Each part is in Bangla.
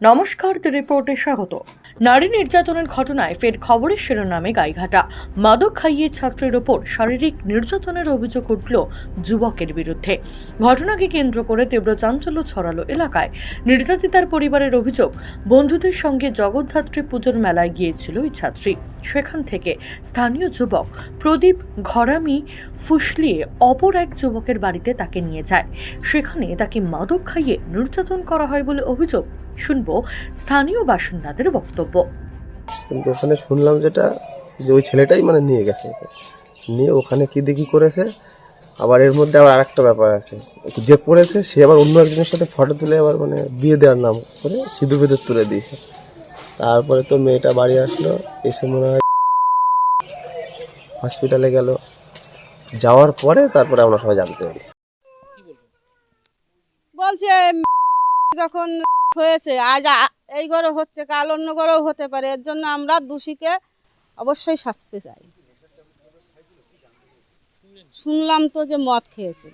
নমস্কার, দ্য রিপোর্টে স্বাগত। নারী নির্যাতনের ঘটনায় ফের খবরের শিরোনামে গাইঘাটা। মাদক খাইয়ে ছাত্রের ওপর শারীরিক নির্যাতনের অভিযোগ উঠল যুবকের বিরুদ্ধে। ঘটনাকে কেন্দ্র করে তীব্র চাঞ্চল্য ছড়ালো এলাকায়। নির্যাতিতার পরিবারের অভিযোগ, বন্ধুদের সঙ্গে জগদ্ধাত্রী পুজোর মেলায় গিয়েছিল ওই ছাত্রী। সেখান থেকে স্থানীয় যুবক প্রদীপ ঘরামি ফুসলিয়ে অপর এক যুবকের বাড়িতে তাকে নিয়ে যায়। সেখানে তাকে মাদক খাইয়ে নির্যাতন করা হয় বলে অভিযোগ শুনব স্থানীয় বাসিন্দাদের বক্তব্য। কিন্তু ওখানে শুনলাম যেটা যে ওই ছেলেটাই মানে নিয়ে গেছে। নিয়ে ওখানে কি দেখি করেছে? আবার এর মধ্যে আবার আরেকটা ব্যাপার আছে। যে করেছে সে আবার অন্য একজনের সাথে ফটো তুলে আবার মানে বিয়ে দেওয়ার নাম করে সিঁদুর বিদুর তুলে দিয়েছে। তারপরে তো মেয়েটা বাড়ি আসলো এসে মনে হয় হসপিটালে গেল। যাওয়ার পরে তারপরে আমরা সবাই জানতে পারি বলছে যখন হয়েছে, আজ এই ঘরে হচ্ছে, কাল অন্য ঘরেও হতে পারে, এর জন্য আমরা দোষীকে অবশ্যই শাস্তি চাই। শুনলাম তো যে মদ খেয়েছে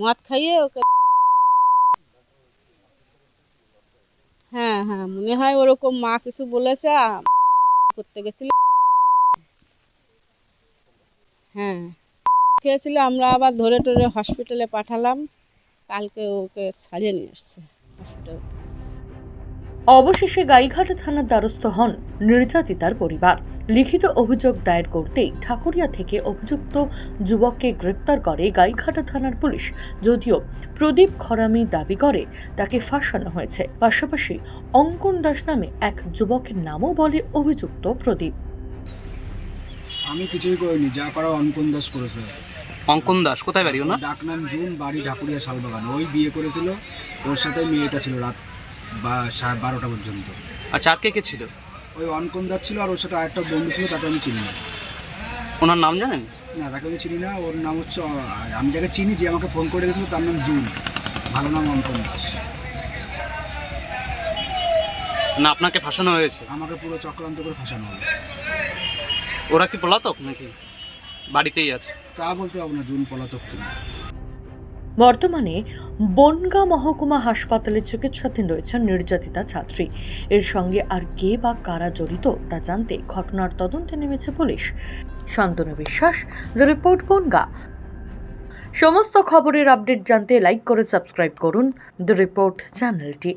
মদ খাইয়ে ওকে হ্যাঁ হ্যাঁ মনে হয় ওরকম মা কিছু বলেছে করতে গেছিল। হ্যাঁ খেয়েছিল, আমরা আবার ধরে টরে হসপিটালে পাঠালাম, কালকে ওকে ছাড়িয়ে নিয়ে এসছে। অবশেষে গাইঘাট থানার দ্বারস্থ হন নির্যাতিতার পরিবার। লিখিত অভিযোগ দায়ের করতেই ঠাকুরিয়া থেকে অভিযুক্ত যুবককে গ্রেপ্তার করে গাইঘাটা থানার পুলিশ। যদিও প্রদীপ খরামি দাবি করে তাকে ফাঁসানো হয়েছে। পাশাপাশি অঙ্কন দাস নামে এক যুবকের নামও বলে অভিযুক্ত প্রদীপ। আমি কিছুই করিনি, যা করা অঙ্কন দাস করেছে। অঙ্কন দাস কোথায় বাড়ি ওনার? ডাক নাম জুন বাড়ি ঢাকুরিয়া শালবাগান। ওই বিয়ে করেছিল ওর সাথে মেয়েটা ছিল রাত বারোটা পর্যন্ত। আচ্ছা আর কে কে ছিল? ওই অঙ্কন দাস ছিল আর ওর সাথে আরেকটা বন্ধু ছিল তাকে আমি চিনি না। ওনার নাম জানেন? না তাকে আমি চিনি না ওর নাম হচ্ছে আমি যাকে চিনি যে আমাকে ফোন করে গেছিল তার নাম জুন। ভালো নাম অঙ্কন দাস। না আপনাকে ফাঁসানো হয়েছে? আমাকে পুরো চক্রান্ত করে ফাঁসানো হলো। ওরা কি পলাতক নাকি? বাড়িতেই আছে। তা বলতে হবে না জুন পলাতক কিনা। বর্তমানে বনগাঁ মহকুমা হাসপাতালে চিকিৎসাধীন রয়েছেন নির্যাতিতা ছাত্রী। এর সঙ্গে আর কে বা কারা জড়িত তা জানতে ঘটনার তদন্তে নেমেছে পুলিশ। শান্তনু বিশ্বাস দ্য রিপোর্ট বনগাঁ। সমস্ত খবরের আপডেট জানতে লাইক করে সাবস্ক্রাইব করুন। দ্য রিপোর্ট চ্যানেলটি।